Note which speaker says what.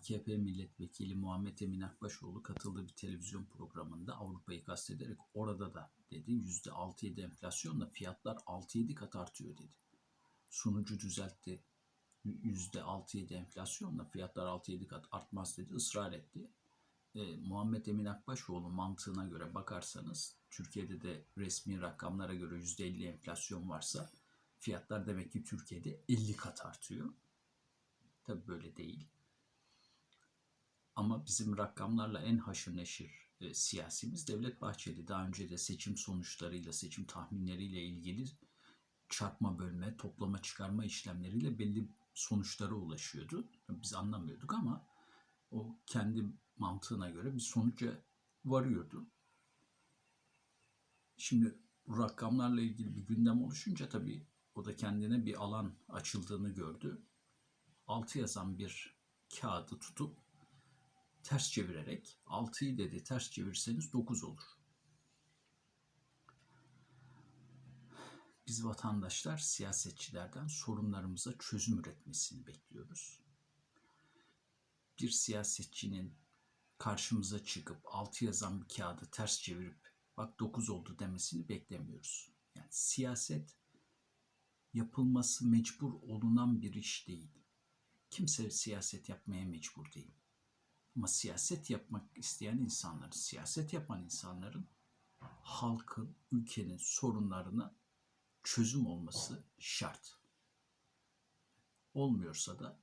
Speaker 1: AKP milletvekili Muhammed Emin Akbaşoğlu katıldığı bir televizyon programında Avrupa'yı kastederek orada da dedi %6-7 enflasyonla fiyatlar 6-7 kat artıyor dedi. Sunucu düzeltti. %6-7 enflasyonla fiyatlar 6-7 kat artmaz dedi, ısrar etti. E, Muhammed Emin Akbaşoğlu mantığına göre bakarsanız Türkiye'de de resmi rakamlara göre %50 enflasyon varsa fiyatlar demek ki Türkiye'de 50 kat artıyor. Tabii böyle değil. Ama bizim rakamlarla en haşır neşir e, siyasimiz Devlet Bahçeli. Daha önce de seçim sonuçlarıyla, seçim tahminleriyle ilgili çarpma bölme, toplama çıkarma işlemleriyle belli sonuçlara ulaşıyordu. Biz anlamıyorduk ama o kendi mantığına göre bir sonuca varıyordu. Şimdi bu rakamlarla ilgili bir gündem oluşunca tabii o da kendine bir alan açıldığını gördü. Altı yazan bir kağıdı tutup ters çevirerek 6'yı dedi ters çevirseniz 9 olur. Biz vatandaşlar siyasetçilerden sorunlarımıza çözüm üretmesini bekliyoruz. Bir siyasetçinin karşımıza çıkıp altı yazan bir kağıdı ters çevirip bak 9 oldu demesini beklemiyoruz. Yani siyaset yapılması mecbur olunan bir iş değil. Kimse siyaset yapmaya mecbur değil. Ama siyaset yapmak isteyen insanların, siyaset yapan insanların halkın, ülkenin sorunlarına çözüm olması şart. Olmuyorsa da.